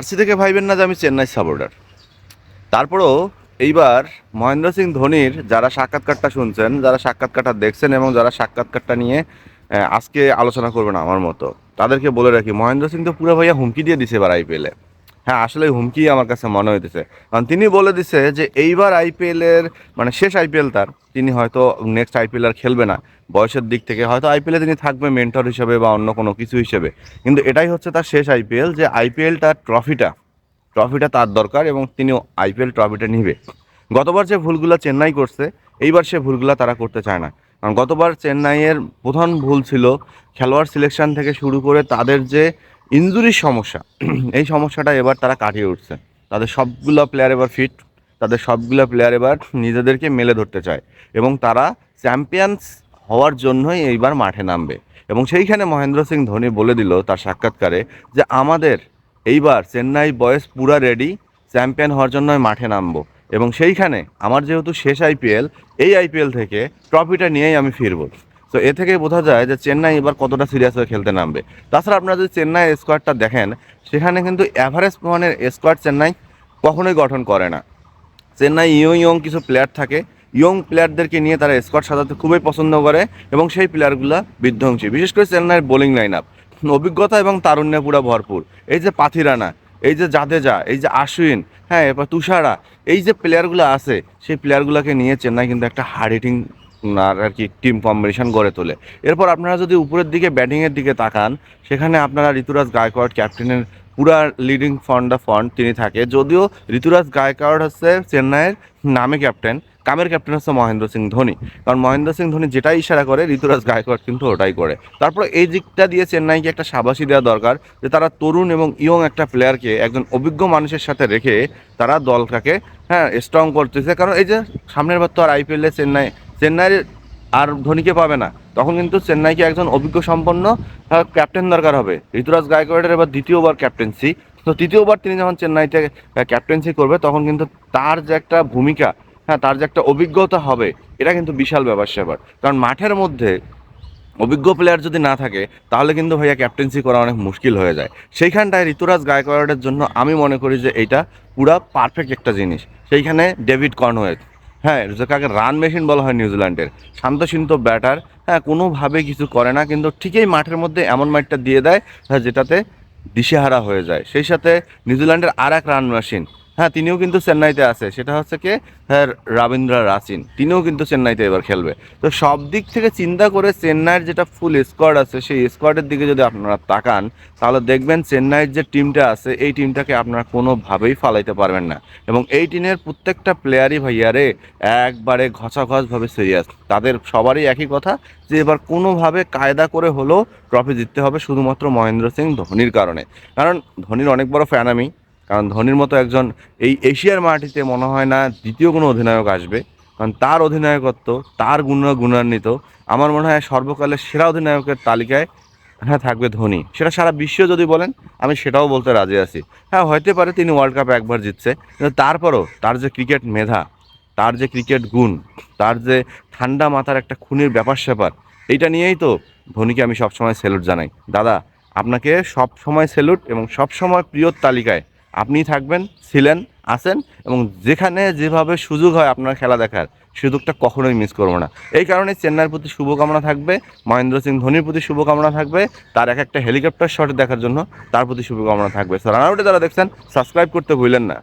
RC থেকে ভাইবেন না যে আমি চেন্নাই সাপোর্টার তারপরেও এইবার মহেন্দ্র সিং ধোনির যারা সাক্ষাৎকারটা শুনছেন, যারা সাক্ষাৎকারটা দেখছেন এবং যারা সাক্ষাৎকারটা নিয়ে আজকে আলোচনা করবেন আমার মতো, তাদেরকে বলে রাখি, মহেন্দ্র সিং তো পুরো ভাইয়া হুমকি দিয়ে দিছে এবার আইপিএলে। হ্যাঁ আসলে হুমকি আমার কাছে মনে হইতেছে। কারণ তিনি বলে দিছে যে এইবার আইপিএলের মানে শেষ আইপিএল তার, তিনি হয়তো নেক্সট আইপিএল আর খেলবে না। বয়সের দিক থেকে হয়তো আইপিএলে তিনি থাকবে মেন্টর হিসেবে বা অন্য কোনো কিছু হিসেবে। কিন্তু এটাই হচ্ছে তার শেষ আইপিএল যে আইপিএলটার ট্রফিটা ট্রফিটা তার দরকার এবং তিনি আইপিএল ট্রফিটা নিবে। গতবার যে ভুলগুলো চেন্নাই করছে, এইবার সে ভুলগুলো তারা করতে চায় না। কারণ গতবার চেন্নাইয়ের প্রধান ভুল ছিল খেলোয়াড় সিলেকশন থেকে শুরু করে তাদের যে ইঞ্জুরির সমস্যা। এই সমস্যাটা এবার তারা কাটিয়ে উঠছে। তাদের সবগুলো প্লেয়ার এবার ফিট তাদের সবগুলো প্লেয়ার এবার নিজেদেরকে মেলে ধরতে চায় এবং তারা চ্যাম্পিয়ন্স হওয়ার জন্যই এইবার মাঠে নামবে। এবং সেইখানে মহেন্দ্র সিং ধোনি বলে দিল তার সাক্ষাৎকারে যে, আমাদের এইবার চেন্নাই বয়েস পুরা রেডি চ্যাম্পিয়ন হওয়ার জন্যই মাঠে নামবো। এবং সেইখানে আমার যেহেতু শেষ আইপিএল এই আইপিএল থেকে ট্রফিটা নিয়েই আমি ফিরবো। তো এ থেকে বোঝা যায় যে চেন্নাই এবার কতটা সিরিয়াস হয়ে খেলতে নামবে। তাছাড়া আপনারা যদি চেন্নাই স্কোয়াডটা দেখেন, সেখানে কিন্তু অ্যাভারেজ প্রমাণের স্কোয়াড চেন্নাই কখনোই গঠন করে না। চেন্নাই ইয়ং ইয়ং কিছু প্লেয়ার থাকে, ইয়ং প্লেয়ারদেরকে নিয়ে তারা স্কোয়াড সাজাতে খুবই পছন্দ করে এবং সেই প্লেয়ারগুলো বিধ্বংসী। বিশেষ করে চেন্নাইয়ের বোলিং লাইন আপ অভিজ্ঞতা এবং তারুণ্যে পুরা ভরপুর। এই যে পাথিরানা এই যে জাদেজা, এই যে আশ্বিন হ্যাঁ এরপর তুষারা, এই যে প্লেয়ারগুলো আছে, সেই প্লেয়ারগুলোকে নিয়ে চেন্নাই কিন্তু একটা হার্ড হিটিং আর আর কি টিম কম্বিনেশন গড়ে তোলে। এরপর আপনারা যদি উপরের দিকে ব্যাটিংয়ের দিকে তাকান, সেখানে আপনারা ঋতুরাজ গায়কোয়াড় ক্যাপ্টেনের পুরা লিডিং ফ্রন্ট দ্য ফ্রন্ট তিনি থাকে। যদিও ঋতুরাজ গায়কোয়াড় হচ্ছে চেন্নাইয়ের নামে ক্যাপ্টেন কামের ক্যাপ্টেন হচ্ছে মহেন্দ্র সিং ধোনি। কারণ মহেন্দ্র সিং ধোনি যেটাই ইশারা করে, ঋতুরাজ গায়কোয়াড় কিন্তু ওটাই করে। তারপর এই দিকটা দিয়ে চেন্নাইকে একটা সাবাসী দেওয়া দরকার যে তারা তরুণ এবং ইয়ং একটা প্লেয়ারকে একজন অভিজ্ঞ মানুষের সাথে রেখে তারা দলটাকে হ্যাঁ স্ট্রং করতেছে। কারণ এই যে সামনের বার তো আর আইপিএলে চেন্নাই চেন্নাইয়ের আর ধোনিকে পাবে না। তখন কিন্তু চেন্নাইকে একজন অভিজ্ঞ সম্পন্ন ক্যাপ্টেন দরকার হবে। ঋতুরাজ গায়কোয়াড়ের এবার দ্বিতীয়বার ক্যাপ্টেন্সি তো তৃতীয়বার তিনি যখন চেন্নাইতে ক্যাপ্টেন্সি করবে, তখন কিন্তু তার যে একটা ভূমিকা হ্যাঁ তার যে একটা অভিজ্ঞতা হবে, এটা কিন্তু বিশাল ব্যাপার স্যাপার। কারণ মাঠের মধ্যে অভিজ্ঞ প্লেয়ার যদি না থাকে, তাহলে কিন্তু ভাইয়া ক্যাপ্টেন্সি করা অনেক মুশকিল হয়ে যায়। সেইখানটায় ঋতুরাজ গায়কোয়াড়ের জন্য আমি মনে করি যে এইটা পুরা পারফেক্ট একটা জিনিস। সেইখানে ডেভিড কনওয়ে হ্যাঁ যাকে রান মেশিন বলা হয় নিউজিল্যান্ডের। শান্তশিন্ত ব্যাটার হ্যাঁ কোনোভাবে কিছু করে না কিন্তু ঠিকই মাঠের মধ্যে এমন মাঠটা দিয়ে দেয় হ্যাঁ, যেটাতে দিশেহারা হয়ে যায়। সেই সাথে নিউজিল্যান্ডের আর এক রান মেশিন হ্যাঁ তিনিও কিন্তু চেন্নাইতে আছে। সেটা হচ্ছে কি? হ্যাঁ রাবীন্দ্র রাচিন। তিনিও কিন্তু চেন্নাইতে এবার খেলবে। তো সব দিক থেকে চিন্তা করে চেন্নাইয়ের যেটা ফুল স্কোয়াড আছে, সেই স্কোয়াডের দিকে যদি আপনারা তাকান, তাহলে দেখবেন চেন্নাইয়ের যে টিমটা আছে, এই টিমটাকে আপনারা কোনোভাবেই ফালাইতে পারবেন না। এবং এই টিমের প্রত্যেকটা প্লেয়ারই ভাইয়ারে একবারে ঘষাঘষভাবে সিরিয়াস তাদের সবারই একই কথা, যে এবার কোনোভাবে কায়দা করে হলেও ট্রফি জিততে হবে শুধুমাত্র মহেন্দ্র সিং ধোনির কারণে। কারণ ধোনির অনেক বড় ফ্যান আমি। কারণ ধোনির মতো একজন এই এশিয়ার মাটিতে মনে হয় না দ্বিতীয় কোনো অধিনায়ক আসবে। কারণ তার অধিনায়কত্ব, তার গুণ গুণান্বিত, আমার মনে হয় সর্বকালের সেরা অধিনায়কের তালিকায় হ্যাঁ থাকবে ধোনি। সেটা সারা বিশ্ব যদি বলেন, আমি সেটাও বলতে রাজি আছি। হ্যাঁ হইতে পারে তিনি ওয়ার্ল্ড কাপ একবার জিতছে, কিন্তু তারপরও তার যে ক্রিকেট মেধা, তার যে ক্রিকেট গুণ, তার যে ঠান্ডা মাথার একটা খুনির ব্যাপার স্যাপার, এইটা নিয়েই তো ধোনিকে আমি সবসময় স্যালুট জানাই। দাদা, আপনাকে সব সময় স্যালুট এবং সব সময় প্রিয়র তালিকায় আপনিই থাকবেন, ছিলেন, আছেন এবং যেখানে যেভাবে সুযোগ হয় আপনার খেলা দেখার, সুযোগটা কখনোই মিস করব না। এই কারণে চেন্নাইয়ের প্রতি শুভকামনা থাকবে, মহেন্দ্র সিং ধোনির প্রতি শুভকামনা থাকবে, তার এক একটা হেলিকপ্টার শট দেখার জন্য তার প্রতি শুভকামনা থাকবে। সো রানাউটে যারা দেখছেন সাবস্ক্রাইব করতে ভুলেন না।